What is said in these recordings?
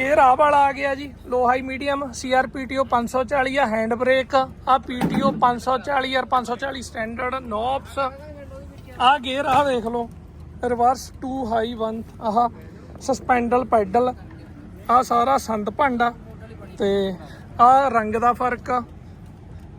Gear ਆ ਵਾਲਾ ਆ ਗਿਆ ਜੀ ਲੋ ਹਾਈ ਮੀਡੀਅਮ ਸੀਆਰਪੀਟੀਓ 540 ਆ ਹੈਂਡ ਬ੍ਰੇਕ ਆ ਪੀਟੀਓ 540 ਔਰ 540 ਸਟੈਂਡਰਡ ਨੋਬਸ ਆ ਗੇਅਰ ਆ ਦੇਖ ਲਓ ਰਿਵਰਸ 2 ਹਾਈ 1 ਆਹ ਸਸਪੈਂਡਲ ਪੈਡਲ ਆ ਸਾਰਾ ਸੰਦ ਭਾਂਡਾ, ਤੇ ਆ ਰੰਗ ਦਾ ਫ਼ਰਕ ਆ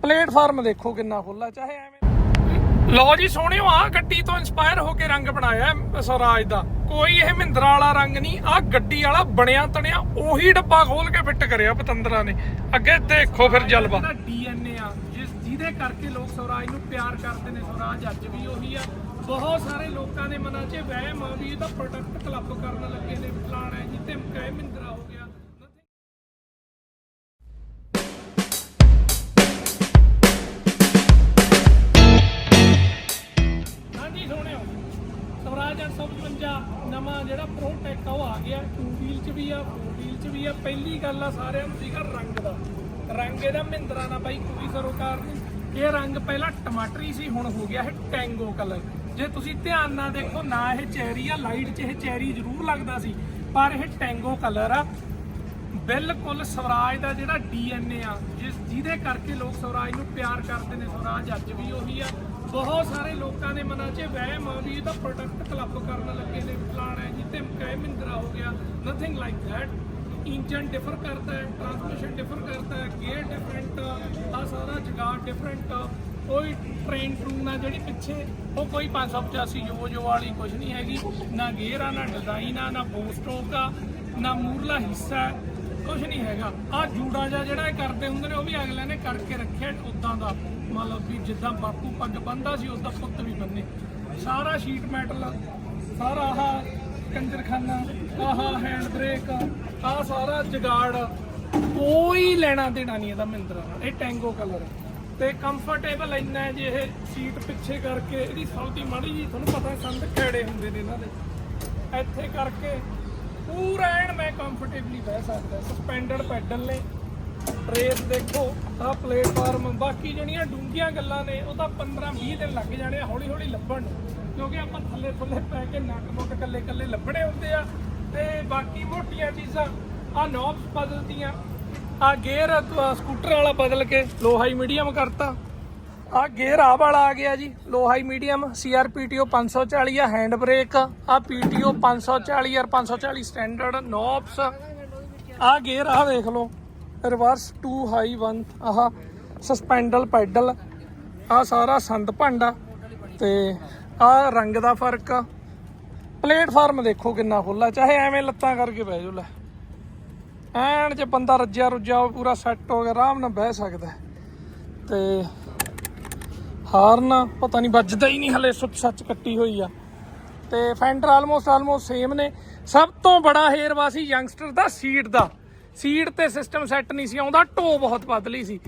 ਪਲੇਟਫਾਰਮ ਦੇਖੋ ਕਿੰਨਾ ਖੁੱਲਾ ਚਾਹੇ ਐਵੇਂ ਲੋ ਜੀ, ਸੋਹਣਿਓ ਆ ਗੱਡੀ ਤੋਂ ਇਨਸਪਾਇਰ ਹੋ ਕੇ ਰੰਗ ਬਣਾਇਆ ਸਵਰਾਜ ਦਾ। ਕੋਈ ਇਹ ਮਹਿੰਦਰਾ ਵਾਲਾ ਰੰਗ ਨਹੀਂ ਆ ਗੱਡੀ ਵਾਲਾ ਬਣਿਆ ਤਣਿਆ ਉਹੀ ਡੱਬਾ ਖੋਲ ਕੇ ਫਿੱਟ ਕਰਿਆ ਪਤੰਦਰਾਂ ਨੇ। ਅੱਗੇ ਦੇਖੋ ਫਿਰ ਜਲਵਾ। ਡੀਐਨਏ ਆ ਜਿਸ ਜਿਹਦੇ ਕਰਕੇ ਲੋਕ ਸਵਰਾਜ ਨੂੰ ਪਿਆਰ ਕਰਦੇ ਨੇ ਸਵਰਾਜ ਅੱਜ ਵੀ ਉਹੀ ਆ। ਬਹੁਤ ਸਾਰੇ ਲੋਕਾਂ ਦੇ ਮਨਾਂ 'ਚ ਵਹਿਮ ਆ ਵੀ ਇਹਦਾ ਪ੍ਰੋਡਕਟ ਕਲੱਬ ਕਰਨ ਲੱਗੇ ਨੇ ਫਲਾਣਾ ਹੈ ਜੀ ਤੇ ਕਹੇ ਮਹਿੰਦਰਾ ਆ ਗਿਆ 2 ਵੀਲ ਚ ਵੀ ਆ 4 ਵੀਲ ਚ ਵੀ ਆ। ਪਹਿਲੀ ਗੱਲ ਆ ਸਾਰਿਆਂ ਨੂੰ ਸੀਗਾ ਰੰਗ ਦਾ। ਰੰਗ ਇਹਦਾ ਮਹਿੰਦਰਾ ਨਾ ਬਾਈ, ਕੋਈ ਸਰੋਕਾਰ ਨਹੀਂ। ਇਹ ਰੰਗ ਪਹਿਲਾਂ ਟਮਾਟਰੀ ਸੀ, ਹੁਣ ਹੋ ਗਿਆ ਇਹ ਟੈਂਗੋ ਕਲਰ। ਜੇ ਤੁਸੀਂ ਧਿਆਨ ਨਾਲ ਦੇਖੋ, ਨਾ ਇਹ ਚੈਰੀ ਆ ਲਾਈਟ 'ਚ ਇਹ ਚੈਰੀ ਜ਼ਰੂਰ ਲੱਗਦਾ ਸੀ, ਪਰ ਇਹ ਟੈਂਗੋ ਕਲਰ ਆ। ਬਿਲਕੁਲ ਸਵਰਾਜ ਦਾ ਜਿਹੜਾ ਡੀਐਨਏ ਆ, ਜਿਸ ਜਿਹਦੇ ਕਰਕੇ ਲੋਕ ਸਵਰਾਜ ਨੂੰ ਪਿਆਰ ਕਰਦੇ ਨੇ, ਸਵਰਾਜ ਅੱਜ ਵੀ ਉਹੀ ਆ। ਬਹੁਤ ਸਾਰੇ ਲੋਕਾਂ ਦੇ ਮਨਾਂ 'ਚ ਵਹਿਮ ਆ ਵੀ ਇਹਦਾ ਪ੍ਰੋਡਕਟ ਕਲੱਬ ਕਰਨ ਲੱਗੇ ਨੇ, ਫਲਾਣਾ ਹੈ ਜੀ ਤੇ ਮਹਿੰਦਰਾ ਹੋ ਗਿਆ nothing like that engine differ ਕਰਦਾ ਹੈ ਟਰਾਂਸਮਿਸ਼ਨ ਡਿਫਰ ਕਰਦਾ ਹੈ ਗੇਅਰ ਡਿਫਰੈਂਟ ਆ ਸਾਰਾ ਜਗਾੜ ਡਿਫਰੈਂਟ ਕੋਈ ਟ੍ਰੇਨ ਟਰੂਨ ਆ ਜਿਹੜੀ ਪਿੱਛੇ, ਉਹ ਕੋਈ 585 ਯੋ ਜੋ ਵਾਲੀ ਕੁਝ ਨਹੀਂ ਹੈਗੀ, ਨਾ ਗੇਅਰ ਆ, ਨਾ ਡਿਜ਼ਾਈਨ ਆ, ਨਾ ਬੂਸਟੋਕ ਆ, ਨਾ ਮੂਰਲਾ ਹਿੱਸਾ ਕੁਝ ਨਹੀਂ ਹੈਗਾ। ਆ ਜੂੜਾ ਜਿਹਾ ਜਿਹੜਾ ਇਹ ਕਰਦੇ ਹੁੰਦੇ ਨੇ, ਉਹ ਵੀ ਅਗਲੇ ਨੇ ਕਰਕੇ ਰੱਖਿਆ ਉਦਾਂ ਦਾ। ਮਤਲਬ ਵੀ ਜਿੱਦਾਂ ਬਾਪੂ ਪੱਗ ਬੰਦਾ ਸੀ ਉਦਾਂ ਪੁੱਤ ਵੀ ਬੰਨੇ। ਸਾਰਾ ਸ਼ੀਟ ਮੈਟਲ ਸਾਰਾ ਆਹ ਕੰਜਰਖਾਨਾ, ਆਹ ਹੈਂਡ ਬ੍ਰੇਕ ਆਹ ਸਾਰਾ ਜਗਾੜ। ਕੋਈ ਲੈਣਾ ਦੇਣਾ ਨਹੀਂ ਇਹਦਾ ਮਹਿੰਦਰਾ ਨਾਲ। ਇਹ ਟੈਂਗੋ ਕਲਰ ਤੇ ਕੰਫਰਟੇਬਲ ਇੰਨਾ ਹੈ ਜੀ ਇਹ ਸੀਟ ਪਿੱਛੇ ਕਰਕੇ। ਇਹਦੀ ਸੌਦੀ ਮਾੜੀ ਜੀ ਤੁਹਾਨੂੰ ਪਤਾ ਸੰਦ ਖੇੜੇ ਹੁੰਦੇ ਨੇ ਇਹਨਾਂ ਦੇ। ਇੱਥੇ ਕਰਕੇ ਪੂਰਾ ਐਨ ਮੈਂ ਕੰਫਰਟੇਬਲੀ ਬਹਿ ਸਕਦਾ। ਸਸਪੈਂਡਡ ਪੈਡਲ ਨੇ। ਰੇਸ ਦੇਖੋ, ਆਹ ਪਲੇਟਫਾਰਮ ਬਾਕੀ ਜਿਹੜੀਆਂ ਡੂੰਘੀਆਂ ਗੱਲਾਂ ਨੇ, ਉਹ ਤਾਂ 15 20 ਦਿਨ ਲੱਗ ਜਾਣੇ ਆ ਹੌਲੀ ਹੌਲੀ ਲੱਭਣ। ਨੂੰ ਕਿਉਂਕਿ ਆਪਾਂ ਥੱਲੇ ਥੱਲੇ ਪੈ ਕੇ ਨੱਕ ਮੁੱਕ ਕੱਲੇ ਕੱਲੇ ਲੱਭਣੇ ਹੁੰਦੇ ਆ। ਤੇ ਬਾਕੀ ਮੋਟੀਆਂ ਚੀਜ਼ਾਂ ਆ ਨੌਬਸ ਬਦਲਦੀਆਂ ਆ ਗੇਅਰ ਸਕੂਟਰ ਵਾਲਾ ਬਦਲ ਕੇ ਲੋ ਹਾਈ ਮੀਡੀਅਮ ਕਰਤਾ। ਆ ਗੇਅਰ ਆ ਵਾਲਾ ਆ ਗਿਆ ਜੀ ਲੋ ਹਾਈ ਮੀਡੀਅਮ ਸੀਆਰਪੀਟੀਓ 540 ਆ ਹੈਂਡ ਬ੍ਰੇਕ ਆ ਪੀਟੀਓ 540 ਔਰ 540 ਸਟੈਂਡਰਡ ਨੋਬਸ ਆ ਗੇਅਰ ਆ ਦੇਖ ਲਓ ਰਿਵਰਸ 2 ਹਾਈ 1 ਆਹ ਸਸਪੈਂਡਲ ਪੈਡਲ ਆ ਸਾਰਾ ਸੰਦ ਭਾਂਡਾ, ਤੇ ਆ ਰੰਗ ਦਾ ਫ਼ਰਕ। ਆ ਪਲੇਟਫਾਰਮ ਦੇਖੋ ਕਿੰਨਾ ਖੁੱਲਾ ਚਾਹੇ ਐਵੇਂ ਲੱਤਾਂ ਕਰਕੇ ਬਹਿ ਜਾਓ, ਲੈ। ਐਨ ਜੇ ਬੰਦਾ ਰੱਜਿਆ ਰੁੱਜਿਆ ਪੂਰਾ ਸੈੱਟ ਹੋ ਗਿਆ, ਆਰਾਮ ਨਾਲ ਬਹਿ ਸਕਦਾ। ਹੈ। ਤੇ ਹਾਰਨ ਪਤਾ ਨਹੀਂ ਵੱਜਦਾ ਹੀ ਨਹੀਂ ਹਲੇ, ਸੁੱਚ ਸੱਚ ਕੱਟੀ ਹੋਈ ਆ। ਤੇ ਫੈਂਡਰ ਆਲਮੋਸਟ ਆਲਮੋਸਟ ਸੇਮ ਨੇ। ਸਭ ਤੋਂ ਬੜਾ ਹੇਰਵਾ ਸੀ ਯੰਗਸਟਰ ਦਾ ਸੀਟ ਦਾ। ਸੀਟ ਤੇ ਸਿਸਟਮ ਸੈੱਟ ਨਹੀਂ ਸੀ, ਆਉਂਦਾ ਢੋ ਬਹੁਤ ਪਤਲੀ ਸੀ।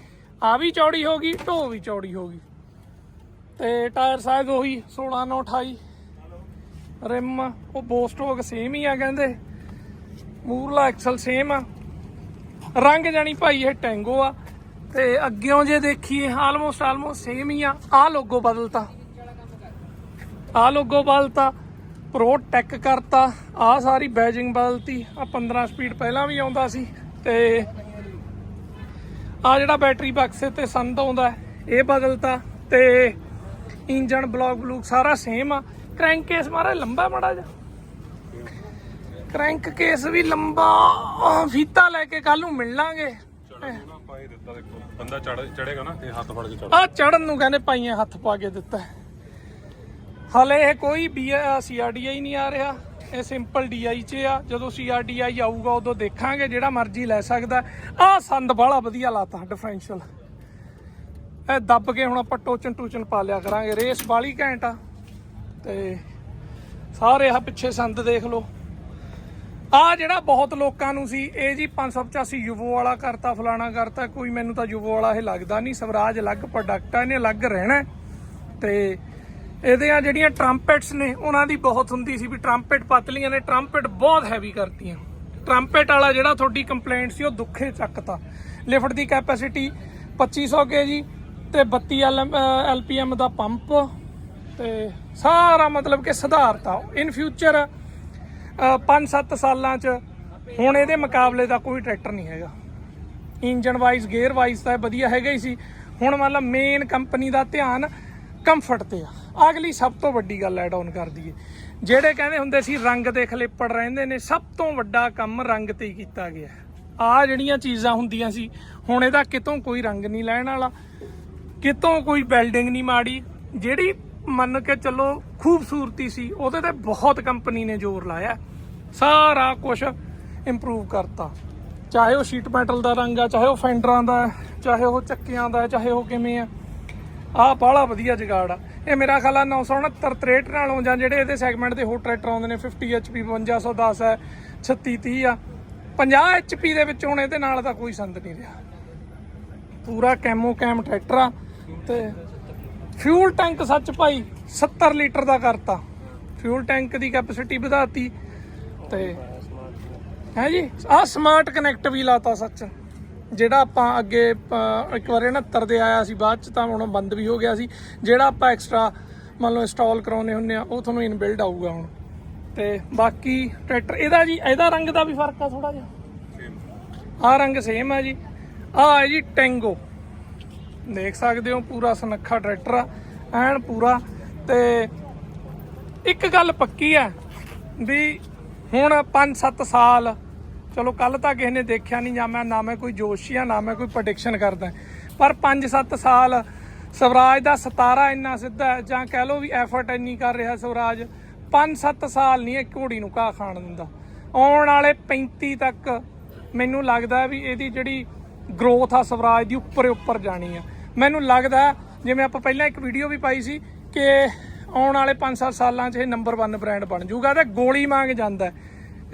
ਆ ਵੀ ਚੌੜੀ ਹੋ ਗਈ ਢੋ ਵੀ ਚੌੜੀ ਹੋ ਗਈ। ਤੇ ਟਾਇਰ ਸਾਈਜ਼ ਉਹੀ 16 9 28 ਰਿਮ, ਉਹ ਬੋਸਟੋਕ ਸੇਮ ਹੀ ਆ ਕਹਿੰਦੇ। ਮੂਰਲਾ ਐਕਸਲ ਸੇਮ ਆ। ਰੰਗ ਜਾਨੀ ਭਾਈ ਇਹ ਟੈਂਗੋ ਆ। ਤੇ ਅੱਗਿਓਂ ਜੇ ਦੇਖੀਏ ਆਲਮੋਸਟ ਆਲਮੋਸਟ ਸੇਮ ਹੀ ਆ। ਆ ਲੋਗੋ ਬਦਲਤਾ। ਆ ਲੋਗੋ ਬਦਲਤਾ ਪ੍ਰੋ ਟੈਕ ਕਰਤਾ, ਆ ਸਾਰੀ ਬੈਜਿੰਗ ਬਦਲਤੀ। ਆ 15 ਸਪੀਡ ਪਹਿਲਾਂ ਵੀ ਆਉਂਦਾ ਸੀ ਤੇ ਆ ਜਿਹੜਾ ਬੈਟਰੀ ਬਕਸੇ ਤੇ ਸੰਦ ਆਉਂਦਾ ਇਹ ਬਦਲਤਾ ਤੇ ਇੰਜਨ ਬਲੌਕ ਬਲੂਕ ਸਾਰਾ ਸੇਮ ਆ। ਕ੍ਰੈਂਕ ਕੇਸ ਮਾਰਾ ਲੰਬਾ ਮੜਾ ਜਾ ਕ੍ਰੈਂਕ ਕੇਸ ਵੀ ਲੰਬਾ ਫੀਤਾ ਲੈ ਕੇ ਕੱਲ ਨੂੰ ਮਿਲ ਲਾਂਗੇ। ਨਾ ਪਾਈ ਦਿੱਤਾ ਦੇਖੋ। ਬੰਦਾ ਚੜੇਗਾ ਨਾ ਤੇ ਹੱਥ ਫੜ ਕੇ ਚੜ ਆ ਚੜਨ ਨੂੰ ਕਹਿੰਦੇ ਪਾਈਆਂ ਹੱਥ ਪਾ ਕੇ ਦਿੱਤਾ ਹੈ। ਇਹ ਕੋਈ ਬੀ ਸੀਆਰਡੀਆਈ ਨਹੀਂ ਆ ਰਿਹਾ। ਇਹ ਸਿੰਪਲ ਡੀਆਈ ਚ ਆ। ਜਦੋਂ ਸੀਆਰਡੀਆਈ ਆਊਗਾ, ਉਦੋਂ ਦੇਖਾਂਗੇ, ਜਿਹੜਾ ਮਰਜ਼ੀ ਲੈ ਸਕਦਾ ਆ ਸੰਦ ਬਾਹਲਾ ਵਧੀਆ ਲਾਤਾ ਡਿਫਰੈਂਸ਼ੀਅਲ ਇਹ ਦੱਬ ਕੇ ਹੁਣ ਆਪਾਂ ਟੋਚਨ ਟੂਚਨ ਪਾ ਲਿਆ ਕਰਾਂਗੇ। ਰੇਸ ਬਾਲੀ ਘੈਂਟ ਆ। ਤੇ ਸਾਰੇ ਆ ਪਿੱਛੇ ਸੰਦ ਦੇਖ ਲਓ। ਆ ਜਿਹੜਾ ਬਹੁਤ ਲੋਕਾਂ ਨੂੰ ਸੀ, ਇਹ ਜੀ 585 ਯੂਵੋ ਵਾਲਾ ਕਰਤਾ, ਫਲਾਣਾ ਕਰਤਾ, ਕੋਈ ਮੈਨੂੰ ਤਾਂ ਯੂਵੋ ਵਾਲਾ ਇਹ ਲੱਗਦਾ ਨਹੀਂ, ਸਵਰਾਜ ਅਲੱਗ ਪ੍ਰੋਡਕਟ ਆ, ਇਹਨੇ ਅਲੱਗ ਰਹਿਣਾ ਹੈ। ਤੇ ਇਹਦੀਆਂ ਜਿਹੜੀਆਂ ਟਰੰਪੇਟਸ ਨੇ, ਉਹਨਾਂ ਦੀ ਬਹੁਤ ਹੁੰਦੀ ਸੀ ਵੀ ਟਰੰਪੇਟ ਪਤਲੀਆਂ ਨੇ ਟਰੰਪੇਟ ਬਹੁਤ ਹੈਵੀ ਕਰਤੀਆਂ। ਟਰੰਪੇਟ ਵਾਲਾ ਜਿਹੜਾ ਤੁਹਾਡੀ ਕੰਪਲੇਂਟ ਸੀ, ਉਹ ਦੁੱਖੇ ਚੱਕਤਾ। ਲਿਫਟ ਦੀ ਕੈਪੈਸਿਟੀ 2500 ਕੇਜੀ ਤੇ 32 ਐਲਪੀਐਮ ਦਾ ਪੰਪ ਤੇ ਸਾਰਾ ਮਤਲਬ ਕਿ ਸੁਧਾਰਤਾ। ਇਨ ਫਿਊਚਰ 5-7 ਸਾਲਾਂ ਚ ਹੁਣ ਇਹਦੇ ਮੁਕਾਬਲੇ ਦਾ ਕੋਈ ਟਰੈਕਟਰ ਨਹੀਂ ਹੈਗਾ। ਇੰਜਨ ਵਾਈਜ਼ ਗੇਅਰ ਵਾਈਜ਼ ਤਾਂ ਵਧੀਆ ਹੈਗਾ ਹੀ ਸੀ। ਹੁਣ ਮਤਲਬ ਮੇਨ ਕੰਪਨੀ ਦਾ ਧਿਆਨ ਕੰਫਰਟ ਤੇ ਆ। ਅਗਲੀ ਸਭ ਤੋਂ ਵੱਡੀ ਗੱਲ ਐਡ ਆਨ ਕਰ ਦਈਏ। ਜਿਹੜੇ ਕਹਿੰਦੇ ਹੁੰਦੇ ਸੀ ਰੰਗ ਦੇ ਖਲੇਪੜ ਰਹਿੰਦੇ ਨੇ, ਸਭ ਤੋਂ ਵੱਡਾ ਕੰਮ ਰੰਗ ਤੇ ਹੀ ਕੀਤਾ ਗਿਆ ਆ ਜਿਹੜੀਆਂ ਚੀਜ਼ਾਂ ਹੁੰਦੀਆਂ ਸੀ, ਹੁਣ ਇਹਦਾ ਕਿਤੋਂ ਕੋਈ ਰੰਗ ਨਹੀਂ ਲੈਣ ਵਾਲਾ, ਕਿਤੋਂ ਕੋਈ ਬਿਲਡਿੰਗ ਨਹੀਂ ਮਾੜੀ। ਜਿਹੜੀ ਮੰਨ ਕੇ ਚੱਲੋ ਖੂਬਸੂਰਤੀ ਸੀ, ਉਹਦੇ ਤੇ ਬਹੁਤ ਕੰਪਨੀ ਨੇ ਜ਼ੋਰ ਲਾਇਆ। ਸਾਰਾ ਕੁਝ ਇੰਪਰੂਵ ਕਰਤਾ। ਚਾਹੇ ਉਹ ਸ਼ੀਟ ਮੈਟਲ ਦਾ ਰੰਗ ਆ, ਚਾਹੇ ਉਹ ਫੈਂਡਰਾਂ ਦਾ, ਚਾਹੇ ਉਹ ਚੱਕਿਆਂ ਦਾ, ਚਾਹੇ ਉਹ ਕਿਵੇਂ ਆ। ਆਹ ਬਾਹਲਾ ਵਧੀਆ ਜਗਾੜ ਆ। ਇਹ ਮੇਰਾ ਖਿਆਲ ਆ 969 63 ਨਾਲੋਂ ਜਾਂ ਜਿਹੜੇ ਇਹਦੇ ਸੈਗਮੈਂਟ ਦੇ ਹੋਰ ਟਰੈਕਟਰ ਆਉਂਦੇ ਨੇ 50 HP 5210 ਹੈ 36 30 ਆ 50 HP ਦੇ ਵਿੱਚ ਹੁਣ ਇਹਦੇ ਨਾਲ ਤਾਂ ਕੋਈ ਸੰਦ ਨਹੀਂ ਰਿਹਾ। ਪੂਰਾ ਕੈਮੋ ਕੈਮ ਟਰੈਕਟਰ ਆ ਤੇ ਫਿਊਲ ਟੈਂਕ ਸੱਚ ਭਾਈ 70 ਲੀਟਰ ਦਾ ਕਰਤਾ। ਫਿਊਲ ਟੈਂਕ ਦੀ ਕੈਪੈਸਿਟੀ ਵਧਾਤੀ ਤੇ ਹੈ ਜੀ? ਆ ਸਮਾਰਟ ਕਨੈਕਟ ਵੀ ਲਾਤਾ ਸੱਚ। ਜਿਹੜਾ ਆਪਾਂ ਅੱਗੇ ਇੱਕ ਵਾਰ 69 ਦੇ ਆਇਆ ਸੀ ਬਾਅਦ ਚ ਤਾਂ ਹੁਣ ਬੰਦ ਵੀ ਹੋ ਗਿਆ ਸੀ। ਜਿਹੜਾ ਆਪਾਂ ਐਕਸਟਰਾ ਮੰਨ ਲਓ ਇੰਸਟਾਲ ਕਰਾਉਨੇ ਹੁੰਨੇ ਆ ਉਹ ਤੁਹਾਨੂੰ ਇਨਬਿਲਡ ਆਊਗਾ ਹੁਣ। ਤੇ ਬਾਕੀ ਟਰੈਕਟਰ ਇਹਦਾ ਜੀ ਇਹਦਾ ਰੰਗ ਦਾ ਵੀ ਫ਼ਰਕ ਆ ਥੋੜਾ ਜਿਹਾ। ਆਹ ਰੰਗ ਸੇਮ ਆ ਜੀ। ਆਹ ਹੈ ਜੀ ਟੈਂਗੋ ਦੇਖ ਸਕਦੇ ਹੋ, ਪੂਰਾ ਸਨੱਖਾ ਟਰੈਕਟਰ ਆ, ਐਨ ਪੂਰਾ। ਤੇ ਇੱਕ ਗੱਲ ਪੱਕੀ ਆ ਵੀ ਹੁਣ 5-7 ਸਾਲ, ਚਲੋ ਕੱਲ ਤਾਂ ਕਿਸੇ ਨੇ ਦੇਖਿਆ ਨਹੀਂ, ਜਾਂ ਮੈਂ ਨਾ ਮੈਂ ਕੋਈ ਜੋਸ਼ੀ ਆ, ਨਾ ਮੈਂ ਕੋਈ ਪ੍ਰੈਡਿਕਸ਼ਨ ਕਰਦਾ। ਪਰ 5-7 ਸਾਲ ਸਵਰਾਜ ਦਾ 17 ਇੰਨਾ ਸਿੱਧਾ ਜਾਂ ਕਹਿ ਲਓ ਵੀ ਐਫਰਟ ਇੰਨੀ ਕਰ ਰਿਹਾ ਸਵਰਾਜ 5-7 ਸਾਲ ਨਹੀਂ ਇਹ ਘੋੜੀ ਨੂੰ ਘਾਹ ਖਾਣ ਦਿੰਦਾ। ਆਉਣ ਵਾਲੇ 35 ਤੱਕ ਮੈਨੂੰ ਲੱਗਦਾ ਵੀ ਇਹਦੀ ਜਿਹੜੀ ਗਰੋਥ ਆ ਸਵਰਾਜ ਦੀ ਉੱਪਰ ਉੱਪਰ ਜਾਣੀ ਆ। ਮੈਨੂੰ ਲੱਗਦਾ, ਜਿਵੇਂ ਆਪਾਂ ਪਹਿਲਾਂ ਇੱਕ ਵੀਡੀਓ ਵੀ ਪਾਈ ਸੀ ਕਿ ਆਉਣ ਵਾਲੇ 5-7 ਸਾਲਾਂ 'ਚ ਇਹ ਨੰਬਰ 1 ਬ੍ਰਾਂਡ ਬਣ ਜਾਊਗਾ ਤੇ ਗੋਲੀ ਮੰਗ ਜਾਂਦਾ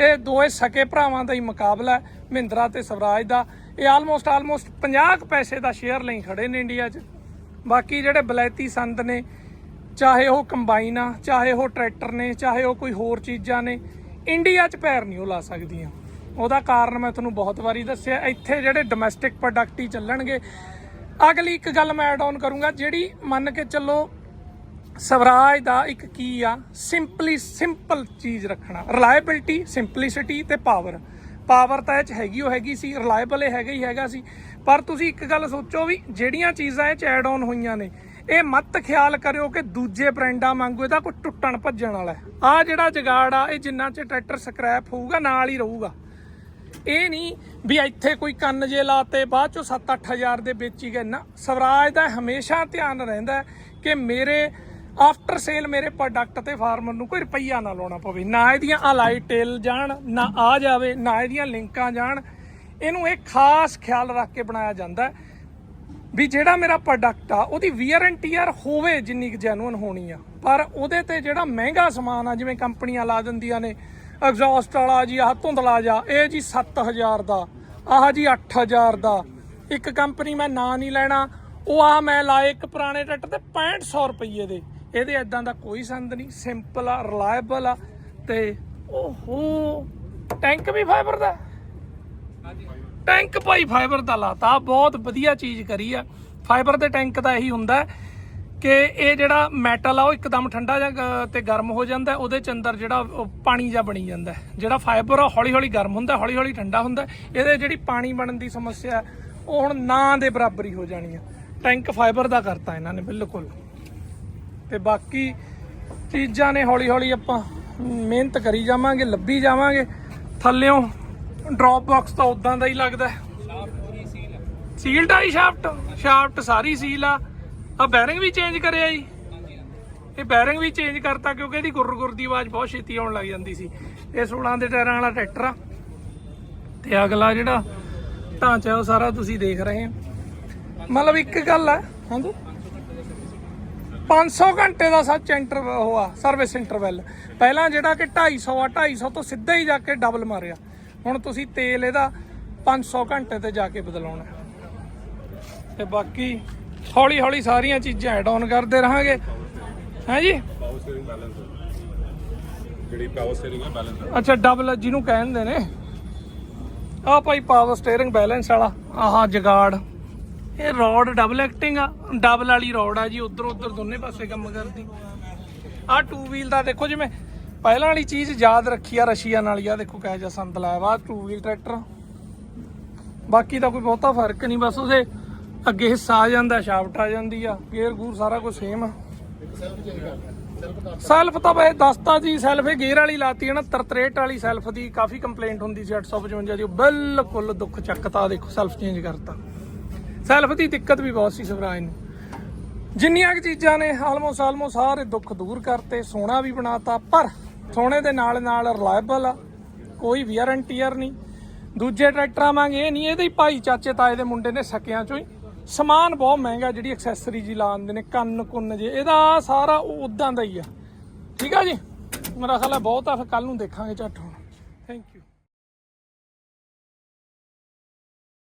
ਇਹ ਦੋਏ ਸਕੇ ਭਰਾਵਾਂ ਦਾ ਹੀ ਮੁਕਾਬਲਾ ਹੈ, ਮਹਿੰਦਰਾ ਤੇ ਸਵਰਾਜ ਦਾ। ਇਹ ਆਲਮੋਸਟ ਆਲਮੋਸਟ 50 ਕੁ ਪੈਸੇ ਦਾ ਸ਼ੇਅਰ ਲਈ ਖੜੇ ਨੇ ਇੰਡੀਆ 'ਚ। ਬਾਕੀ ਜਿਹੜੇ ਬਲੈਤੀ ਸੰਦ ਨੇ, ਚਾਹੇ ਉਹ ਕੰਬਾਈਨ ਆ, ਚਾਹੇ ਉਹ ਟਰੈਕਟਰ ਨੇ, ਚਾਹੇ ਉਹ ਕੋਈ ਹੋਰ ਚੀਜ਼ਾਂ ਨੇ ਇੰਡੀਆ 'ਚ ਪੈਰ ਨਹੀਂ ਉਹ ਲਾ ਸਕਦੀਆਂ। ਉਹਦਾ ਕਾਰਨ ਮੈਂ ਤੁਹਾਨੂੰ ਬਹੁਤ ਵਾਰੀ ਦੱਸਿਆ, ਇੱਥੇ ਜਿਹੜੇ ਡੋਮੈਸਟਿਕ ਪ੍ਰੋਡਕਟ ਹੀ ਚੱਲਣਗੇ ਅਗਲੀ ਇੱਕ ਗੱਲ ਮੈਂ ਐਡ ਆਨ ਕਰੂੰਗਾ, ਜਿਹੜੀ ਮੰਨ ਕੇ ਚੱਲੋ ਸਵਰਾਜ ਦਾ ਇੱਕ ਕੀ ਆ? ਸਿੰਪਲੀ ਸਿੰਪਲ ਚੀਜ਼ ਰੱਖਣਾ। ਰਿਲਾਇਬਿਲਟੀ ਸਿੰਪਲਿਸਿਟੀ ਤੇ ਪਾਵਰ ਪਾਵਰ ਤਾਂ ਇਹ ਚ ਹੈਗੀ, ਉਹ ਹੈਗੀ ਸੀ ਰਿਲਾਇਬਲ ਇਹ ਹੈਗਾ ਹੀ ਹੈਗਾ ਸੀ। ਪਰ ਤੁਸੀਂ ਇੱਕ ਗੱਲ ਸੋਚੋ ਵੀ, ਜਿਹੜੀਆਂ ਚੀਜ਼ਾਂ ਇਹ ਚ ਐਡ ਆਨ ਹੋਈਆਂ ਨੇ, ਇਹ ਮਤ ਖਿਆਲ ਕਰਿਓ ਕਿ ਦੂਜੇ ਬ੍ਰਾਂਡਾਂ ਵਾਂਗੂ ਇਹਦਾ ਕੋਈ ਟੁੱਟਣ ਭੱਜਣ ਵਾਲਾ ਹੈ। ਆ ਜਿਹੜਾ ਜਗਾੜ ਆ, ਇਹ ਜਿੰਨਾ ਚ ਟਰੈਕਟਰ ਸਕ੍ਰੈਪ ਹੋਊਗਾ, ਨਾਲ ਹੀ ਰਹੂਗਾ। ਇਹ ਨਹੀਂ ਵੀ ਇੱਥੇ ਕੋਈ ਕੰਨ ਜੇ ਲਾਤੇ, ਬਾਅਦ ਚੋਂ 7-8000 ਦੇ ਵੇਚੀ ਗਏ। ਨਾ, ਸਵਰਾਜ ਦਾ ਹਮੇਸ਼ਾ ਧਿਆਨ ਰਹਿੰਦਾ ਕਿ ਮੇਰੇ ਆਫਟਰ ਸੇਲ ਮੇਰੇ ਪ੍ਰੋਡਕਟ ਤੇ ਫਾਰਮਰ ਨੂੰ ਕੋਈ ਰੁਪਈਆ ਨਾ ਲਾਉਣਾ ਪਵੇ। ਨਾ ਇਹਦੀਆਂ ਅਲਾਈ ਟੇਲ ਜਾਣ, ਨਾ ਆ ਜਾਵੇ, ਨਾ ਇਹਦੀਆਂ ਲਿੰਕਾਂ ਜਾਣ। ਇਹਨੂੰ ਇਹ ਖਾਸ ਖਿਆਲ ਰੱਖ ਕੇ ਬਣਾਇਆ ਜਾਂਦਾ ਵੀ ਜਿਹੜਾ ਮੇਰਾ ਪ੍ਰੋਡਕਟ ਆ, ਉਹਦੀ ਵੀਅਰ ਐਂਡ ਟੀਅਰ ਹੋਵੇ ਜਿੰਨੀ ਕੁ ਜੈਨੂਇਨ ਹੋਣੀ ਆ। ਪਰ ਉਹਦੇ ਤੇ ਜਿਹੜਾ ਮਹਿੰਗਾ ਸਮਾਨ ਆ, ਜਿਵੇਂ ਕੰਪਨੀਆਂ ਲਾ ਦਿੰਦੀਆਂ ਨੇ ਐਗਜ਼ੌਸਟ ਵਾਲਾ ਜੀ, ਆਹ ਧੁੰਦਲਾ ਜਾ ਇਹ ਜੀ 7000 ਦਾ, ਆਹ ਜੀ 8000 ਦਾ। ਇੱਕ ਕੰਪਨੀ ਮੈਂ ਨਾਂ ਨਹੀਂ ਲੈਣਾ, ਉਹ ਆ ਮੈਂ ਲਾਏ ਇੱਕ ਪੁਰਾਣੇ ਟਰੈਕਟਰ ਤੇ 6500 ਰੁਪਏ ਦੇ। ਇਹਦੇ ਇਦਾਂ ਦਾ ਕੋਈ ਸੰਦ ਨਹੀਂ, ਸਿੰਪਲ ਆ, ਰਿਲਾਇਬਲ ਆ, ਤੇ ਓਹੋ, ਟੈਂਕ ਵੀ ਫਾਈਬਰ ਦਾ। ਟੈਂਕ ਭਾਈ ਫਾਈਬਰ ਦਾ ਲਾਤਾ ਬਹੁਤ ਵਧੀਆ ਚੀਜ਼ ਕਰੀ ਆ। ਫਾਈਬਰ ਦੇ ਟੈਂਕ ਦਾ ਇਹੀ ਹੁੰਦਾ ਕਿ ਇਹ ਜਿਹੜਾ ਮੈਟਲ ਆ ਉਹ ਇੱਕਦਮ ਠੰਡਾ ਜਾਂ ਤੇ ਗਰਮ ਹੋ ਜਾਂਦਾ ਹੈ, ਉਹਦੇ ਚ ਅੰਦਰ ਜਿਹੜਾ ਪਾਣੀ ਜਾਂ ਬਣੀ ਜਾਂਦਾ ਹੈ। ਜਿਹੜਾ ਫਾਈਬਰ ਆ ਹੌਲੀ ਹੌਲੀ ਗਰਮ ਹੁੰਦਾ ਹੌਲੀ ਹੌਲੀ ਠੰਡਾ ਹੁੰਦਾ ਹੈ। ਇਹਦੇ ਜਿਹੜੀ ਪਾਣੀ ਬਣਨ ਦੀ ਸਮੱਸਿਆ ਹੈ, ਉਹ ਹੁਣ ਨਾ ਦੇ ਬਰਾਬਰ ਹੀ ਹੋ ਜਾਣੀ ਆ ਟੈਂਕ ਫਾਈਬਰ ਦਾ ਕਰਤਾ ਇਹਨਾਂ ਨੇ ਬਿਲਕੁਲ। ਤੇ ਬਾਕੀ ਚੀਜ਼ਾਂ ਨੇ ਹੌਲੀ ਹੌਲੀ ਆਪਾਂ ਮਿਹਨਤ ਕਰੀ ਜਾਵਾਂਗੇ ਲੱਭੀ ਜਾਵਾਂਗੇ। ਥੱਲਿਓਂ ਡ੍ਰੌਪ ਬਾਕਸ ਤਾਂ ਉਦਾਂ ਦਾ ਹੀ ਲੱਗਦਾ ਸੀਲਡ ਆਈ ਸ਼ਾਫਟ ਸ਼ਾਫਟ ਸਾਰੀ ਸੀਲ ਆ। ਆ ਬੈਰਿੰਗ ਵੀ ਚੇਂਜ ਕਰਿਆ ਜੀ। ਇਹ ਬੈਰਿੰਗ ਵੀ ਚੇਂਜ ਕਰਤਾ ਕਿਉਂਕਿ ਇਹਦੀ ਗੁਰ ਗੁਰ ਦੀ ਆਵਾਜ਼ ਬਹੁਤ ਛੇਤੀ ਆਉਣ ਲੱਗ ਜਾਂਦੀ ਸੀ। ਇਹ 16 ਦੇ ਟਾਇਰਾਂ ਵਾਲਾ ਟਰੈਕਟਰ ਆ। ਤੇ ਅਗਲਾ ਜਿਹੜਾ ਢਾਂਚਾ ਉਹ ਸਾਰਾ ਤੁਸੀਂ ਦੇਖ ਰਹੇ ਹੋ। ਮਤਲਬ ਇੱਕ ਗੱਲ ਹੈ ਹਾਂਜੀ? 500 ਘੰਟੇ ਦਾ ਸੱਚ ਇੰਟਰ ਉਹ ਆ ਸਰਵਿਸ ਇੰਟਰਵੈਲ ਪਹਿਲਾਂ ਜਿਹੜਾ ਕਿ 250 ਆ 250 ਤੋਂ ਸਿੱਧਾ ਹੀ ਜਾ ਕੇ ਡਬਲ ਮਾਰਿਆ। ਹੁਣ ਤੁਸੀਂ ਤੇਲ ਇਹਦਾ 500 ਘੰਟੇ ਤੇ ਜਾ ਕੇ ਬਦਲਾਉਣਾ ਤੇ ਬਾਕੀ ਹੌਲੀ ਹੌਲੀ ਸਾਰੀਆਂ ਚੀਜ਼ਾਂ ਐਡ ਆਨ ਕਰਦੇ ਰਹਾਂਗੇ। ਹੈ ਜੀ? ਜਿਹੜੀ ਪਾਵਰ ਸਟੀਅਰਿੰਗ ਹੈ ਬੈਲੈਂਸ ਅੱਛਾ ਡਬਲ ਜਿਹਨੂੰ ਕਹਿੰਦੇ ਨੇ। ਆ ਭਾਈ ਪਾਵਰ ਸਟੀਅਰਿੰਗ ਬੈਲੈਂਸ ਵਾਲਾ ਆਹ ਜਗਾੜ। ਇਹ ਰੋਡ ਡਬਲ ਐਕਟਿੰਗ ਆ ਡਬਲ ਵਾਲੀ ਰੋਡ ਆ ਜੀ ਉਧਰ ਉਧਰ ਦੋਨੇ ਪਾਸੇ ਕੰਮ ਕਰਦੀ। ਆ ਟੂ ਵੀਲ ਦਾ ਦੇਖੋ ਜਿਵੇਂ ਪਹਿਲਾਂ ਵਾਲੀ ਚੀਜ਼ ਯਾਦ ਰੱਖੀ ਆ ਰਸ਼ੀਆ ਨਾਲ ਆ ਦੇਖੋ ਕਿਹੋ ਜਿਹਾ ਸੰਦ ਲਾਇਆ ਵਾ ਟੂ ਵੀਲ ਟਰੈਕਟਰ ਬਾਕੀ ਤਾਂ ਕੋਈ ਬਹੁਤਾ ਫ਼ਰਕ ਨਹੀਂ ਬਸ ਉਹਦੇ ਅੱਗੇ ਹਿੱਸਾ ਆ ਜਾਂਦਾ, ਸ਼ਾਫਟ ਆ ਜਾਂਦੀ ਆ, ਗੇਅਰ ਗੂਰ ਸਾਰਾ ਕੁਝ ਸੇਮ ਆ। ਸੈਲਫ ਤਾਂ ਬਈ ਦੱਸਤਾ ਜੀ ਸੈਲਫ ਇਹ ਗੇਅਰ ਵਾਲੀ ਲਾਤੀ ਹੈ ਨਾ 63 ਵਾਲੀ ਸੈਲਫ ਦੀ ਕਾਫੀ ਕੰਪਲੇਂਟ ਹੁੰਦੀ ਸੀ 855 ਦੀ, ਉਹ ਬਿਲਕੁਲ ਦੁੱਖ ਚੱਕਤਾ, ਦੇਖੋ ਸੈਲਫ ਚੇਂਜ ਕਰਤਾ। ਸੈਲਫ ਦੀ ਦਿੱਕਤ ਵੀ ਬਹੁਤ ਸੀ ਸਵਰਾਜ ਨੂੰ ਜਿੰਨੀਆਂ ਕੁ ਚੀਜ਼ਾਂ ਨੇ ਆਲਮੋਸਟ ਆਲਮੋਸਟ ਸਾਰੇ ਦੁੱਖ ਦੂਰ ਕਰਤੇ, ਸੋਨਾ ਵੀ ਬਣਾਤਾ, ਪਰ ਸੋਨੇ ਦੇ ਨਾਲ ਨਾਲ ਰਿਲਾਇਬਲ ਆ, ਕੋਈ ਵੀਅਰ ਐਂਡ ਟੀਅਰ ਨਹੀਂ। ਦੂਜੇ ਟਰੈਕਟਰਾਂ ਵਾਂਗ ਇਹ ਨਹੀਂ, ਇਹਦੇ ਹੀ ਭਾਈ ਚਾਚੇ ਤਾਏ ਦੇ ਮੁੰਡੇ ਨੇ ਸਕਿਆਂ ਚੋਂ ਹੀ ਸਮਾਨ ਬਹੁਤ ਮਹਿੰਗਾ ਜਿਹੜੀ ਐਕਸੈਸਰੀ ਜੀ ਲਾਉਂਦੇ ਨੇ, ਕੰਨ ਕੁੰਨ ਜੇ, ਇਹਦਾ ਸਾਰਾ ਉਦਾਂ ਦਾ ਹੀ ਆ। ਠੀਕ ਆ ਜੀ? ਮੇਰਾ ਖਿਆਲ ਹੈ ਬਹੁਤ ਆ, ਫਿਰ ਕੱਲ ਨੂੰ ਦੇਖਾਂਗੇ ਝੱਟ